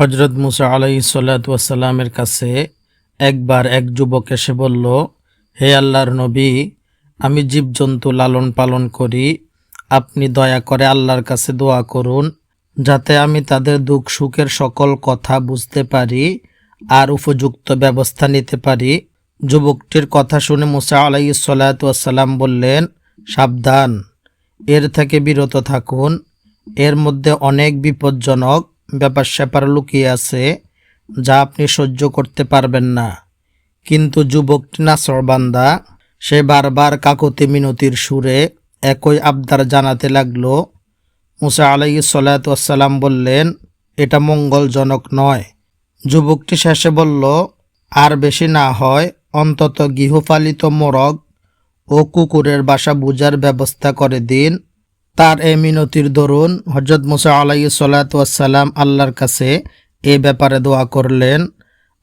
হজরত মুসা আলাই সাল্লাতামের কাছে একবার এক যুবক এসে বলল, হে আল্লাহর নবী, আমি জীবজন্তু লালন পালন করি। আপনি দয়া করে আল্লাহর কাছে দোয়া করুন, যাতে আমি তাদের দুঃখ সুখের সকল কথা বুঝতে পারি আর উপযুক্ত ব্যবস্থা নিতে পারি। যুবকটির কথা শুনে মুসা আলাই সাল্লাতাম বললেন, সাবধান, এর থেকে বিরত থাকুন। এর মধ্যে অনেক বিপজ্জনক ব্যাপার স্যাপার লুকিয়ে আছে, যা আপনি সহ্য করতে পারবেন না। কিন্তু যুবকটি নাসরবান্দা সে বারবার কাকতি মিনতির সুরে একই আবদার জানাতে লাগল। মুসা আলাই সাল্লাতাম বললেন, এটা মঙ্গলজনক নয়। যুবকটি শেষে বলল, আর বেশি না হয়, অন্তত গৃহপালিত মোরগ ও কুকুরের বাসা বুঝার ব্যবস্থা করে দিন। তার এই মিনতির দরুন হজরত মুসা আলাই সাল্লাতাম আল্লাহর কাছে এ ব্যাপারে দোয়া করলেন।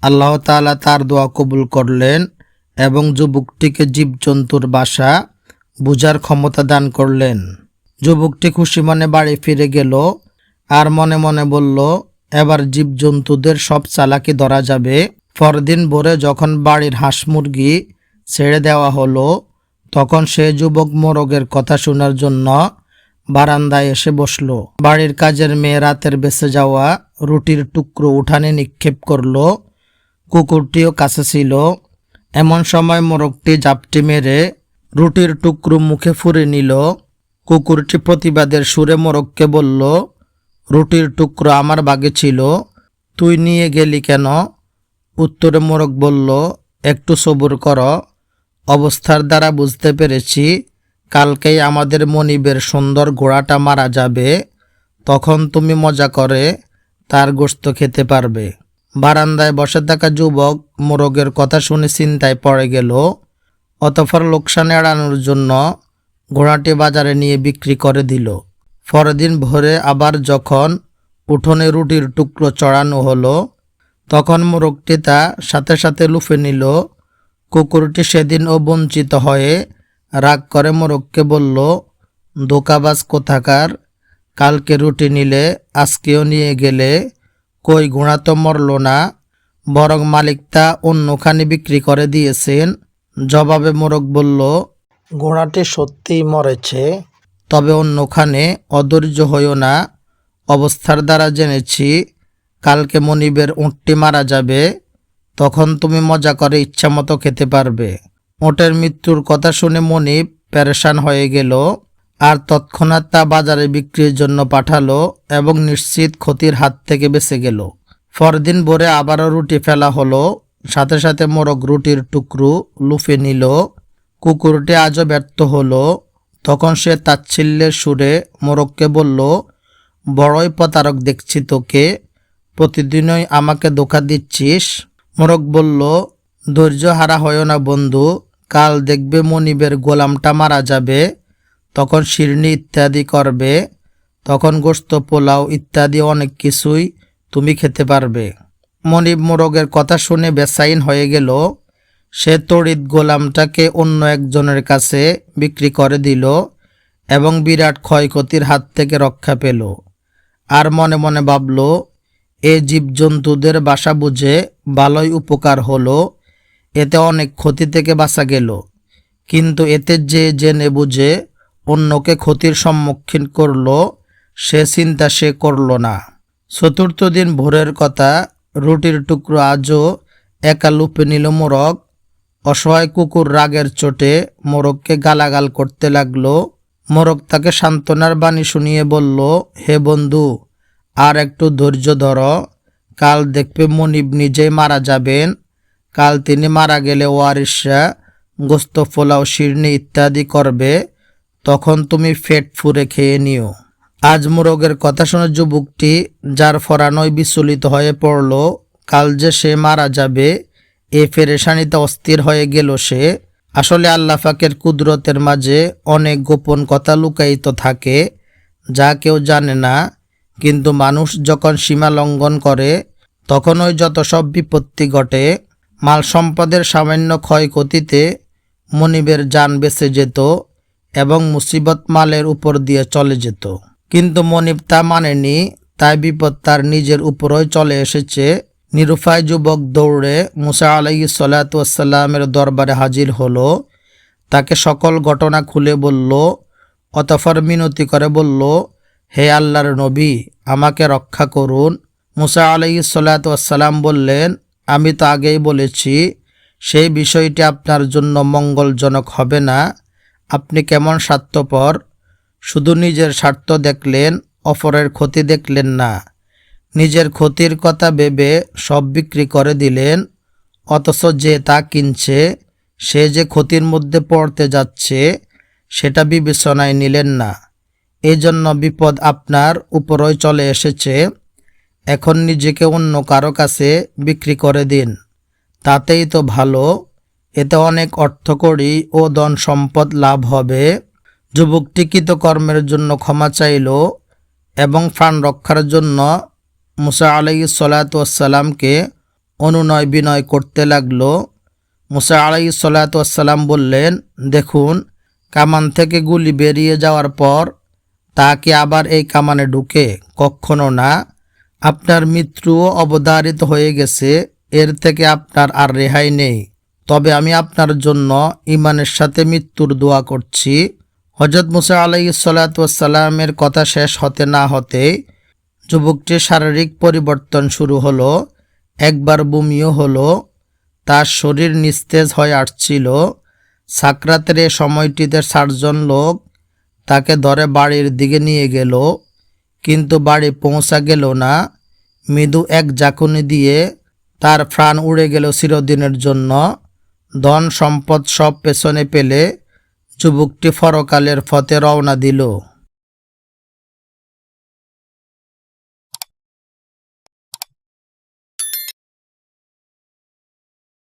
আল্লাহ তাআলা তার দোয়া কবুল করলেন এবং যুবকটিকে জীবজন্তুর বাসা বুঝার ক্ষমতা দান করলেন। যুবকটি খুশি মনে বাড়ি ফিরে গেল আর মনে মনে বলল, এবার জীবজন্তুদের সব চালাকি ধরা যাবে। পরদিন ভোরে যখন বাড়ির হাঁস মুরগি ছেড়ে দেওয়া হলো, তখন সে যুবক মোরগের কথা শোনার জন্য বারান্দায় এসে বসল। বাড়ির কাজের মেয়ে রাতের বেঁচে যাওয়া রুটির টুকরো উঠানে নিক্ষেপ করল। কুকুরটিও কাছে ছিল। এমন সময় মোরগটি জাপটি মেরে রুটির টুকরো মুখে ফুরে নিল। কুকুরটি প্রতিবাদের সুরে মোরগকে বলল, রুটির টুকরো আমার বাগে ছিল, তুই নিয়ে গেলি কেন? উত্তরে মোরগ বলল, একটু সবুর কর, অবস্থার দ্বারা বুঝতে পেরেছি কালকেই আমাদের মনিবের সুন্দর ঘোড়াটা মারা যাবে, তখন তুমি মজা করে তার গোস্ত খেতে পারবে। বারান্দায় বসে থাকা যুবক মোরগের কথা শুনে চিন্তায় পড়ে গেল অতফর লোকসান এড়ানোর জন্য ঘোড়াটি বাজারে নিয়ে বিক্রি করে দিল। পরদিন ভোরে আবার যখন উঠোনে রুটির টুকরো চড়ানো হলো, তখন মোরগটি তা সাথে সাথে লুফে নিল। কুকুরটি সেদিনও বঞ্চিত হয়ে রাগ করে মোরগকে বলল দোকাবাজ কোথাকার? কালকে রুটি নিলে আজকেও নিয়ে গেলে কই ঘোড়া তো মরল না। বরং মালিক তা অন্যখানে বিক্রি করে দিয়েছেন। জবাবে মোরগ বলল ঘোড়াটি সত্যিই মরেছে। তবে অন্যখানে অধৈর্য হইও না। অবস্থার দ্বারা জেনেছি কালকে মনিবের উঁটটি মারা যাবে তখন তুমি মজা করে ইচ্ছামতো খেতে পারবে। ওটের মৃত্যুর কথা শুনে মনিব প্যারেশান হয়ে গেল আর তৎক্ষণাৎ তা বাজারে বিক্রির জন্য পাঠালো এবং নিশ্চিত ক্ষতির হাত থেকে বেঁচে গেল। পরদিন ভোরে আবারও রুটি ফেলা হলো, সাথে সাথে মোরগ রুটির টুকরো লুফে নিল, কুকুরটি আজও ব্যর্থ হলো। তখন সে তাচ্ছিল্যের সুরে মোরগকে বলল, বড়ই প্রতারক দেখছি তোকে, প্রতিদিনই আমাকে ধোকা দিচ্ছিস। মোরগ বলল, ধৈর্য হারা হয় না বন্ধু কাল দেখবে মনিবের গোলামটা মারা যাবে, তখন শিরনি ইত্যাদি করবে, তখন গোস্ত পোলাও ইত্যাদি অনেক কিছুই তুমি খেতে পারবে। মনিব মোরগের কথা শুনে বেসাইন হয়ে গেল। সে তড়িৎ গোলামটাকে অন্য একজনের কাছে বিক্রি করে দিল এবং বিরাট ক্ষয়ক্ষতির হাত থেকে রক্ষা পেল। আর মনে মনে ভাবল, এ জীবজন্তুদের বাসা বুঝে ভালোই উপকার হলো এতে অনেক ক্ষতি থেকে বাঁচা গেল। কিন্তু এতে যে জেনে বুঝে অন্যকে ক্ষতির সম্মুখীন করল, সে চিন্তা সে করল না। চতুর্থ দিন ভোরের কথা, রুটির টুকরো আজও একা লুপে নিল মোরগ। অসহায় কুকুর রাগের চোটে মোরগকে গালাগাল করতে লাগল। মোরগ তাকে সান্ত্বনার বাণী শুনিয়ে বলল, হে বন্ধু, আর একটু ধৈর্য ধর। কাল দেখবে মনিব নিজেই মারা যাবেন। কাল তিনি মারা গেলে ওয়ারিসরা গোস্ত ফোলাও শিরনি ইত্যাদি করবে, তখন তুমি ফেট ফুরে খেয়ে নিও। আজ মোরগের কথা শুনে যুবকটি, যার ফরানয় বিচলিত হয়ে পড়ল, কাল যে সে মারা যাবে, এ ফেরেশানিতে অস্থির হয়ে গেল সে। আসলে আল্লাহ ফাকের কুদরতের মাঝে অনেক গোপন কথা লুকায়িত থাকে, যা কেউ জানে না। কিন্তু মানুষ যখন সীমা লঙ্ঘন করে, তখনই যত সব বিপত্তি ঘটে মাল সম্পদের সামান্য ক্ষয়ক্ষতিতে মনিবের যান বেঁচে যেত এবং মুসিবত মালের উপর দিয়ে চলে যেত। কিন্তু মনিব তা মানেনি, তাই বিপদ তার নিজের উপরই চলে এসেছে। নিরুপায় যুবক দৌড়ে মুসা আলাই সাল্লাতামের দরবারে হাজির হলো। তাকে সকল ঘটনা খুলে বলল অতফর মিনতি করে বলল, হে আল্লাহর নবী, আমাকে রক্ষা করুন। মুসা আলাই সাল্লাতাম বললেন আমি তো আগেই বলেছি, সেই বিষয়টি আপনার জন্য মঙ্গলজনক হবে না। আপনি কেমন স্বার্থপর, শুধু নিজের স্বার্থ দেখলেন, অপরের ক্ষতি দেখলেন না। নিজের ক্ষতির কথা ভেবে সব বিক্রি করে দিলেন, অথচ যে তা কিনছে, সে যে ক্ষতির মধ্যে পড়তে যাচ্ছে, সেটা বিবেচনায় নিলেন না। এই জন্য বিপদ আপনার উপরই চলে এসেছে। এখন নিজেকে অন্য কারও কাছে বিক্রি করে দিন। তাতেই তো ভালো। এতে অনেক অর্থকরী ও ধন সম্পদ লাভ হবে। যুবকটি কৃতকর্মের জন্য ক্ষমা চাইল এবং প্রাণ রক্ষার জন্য মুসা আলাই সালাতামকে অনুনয় বিনয় করতে লাগল। মুসা আলাই সালাতাম বললেন, দেখুন, কামান থেকে গুলি বেরিয়ে যাওয়ার পর তা কি আবার এই কামানে ঢুকে? কখনো না। আপনার মৃত্যুও অবধারিত হয়ে গেছে, এর থেকে আপনার আর রেহাই নেই। তবে আমি আপনার জন্য ইমানের সাথে মৃত্যুর দোয়া করছি। হজরত মুসা আলাই সাল্লাতামের কথা শেষ হতে না হতে যুবকটির শারীরিক পরিবর্তন শুরু হলো, একবার বমিও হলো, তার শরীর নিস্তেজ হয়ে আসছিল, সাকরাতের এ সময়টিতে ষাটজন লোক তাকে ধরে বাড়ির দিকে নিয়ে গেল, কিন্তু বাড়ি পৌঁছা গেল না। মৃদু এক জাকুনি দিয়ে তার প্রাণ উড়ে গেল চিরদিনের জন্য। ধন সম্পদ সব পেছনে পেলে যুবকটি ফরকালের ফতে রওনা দিল।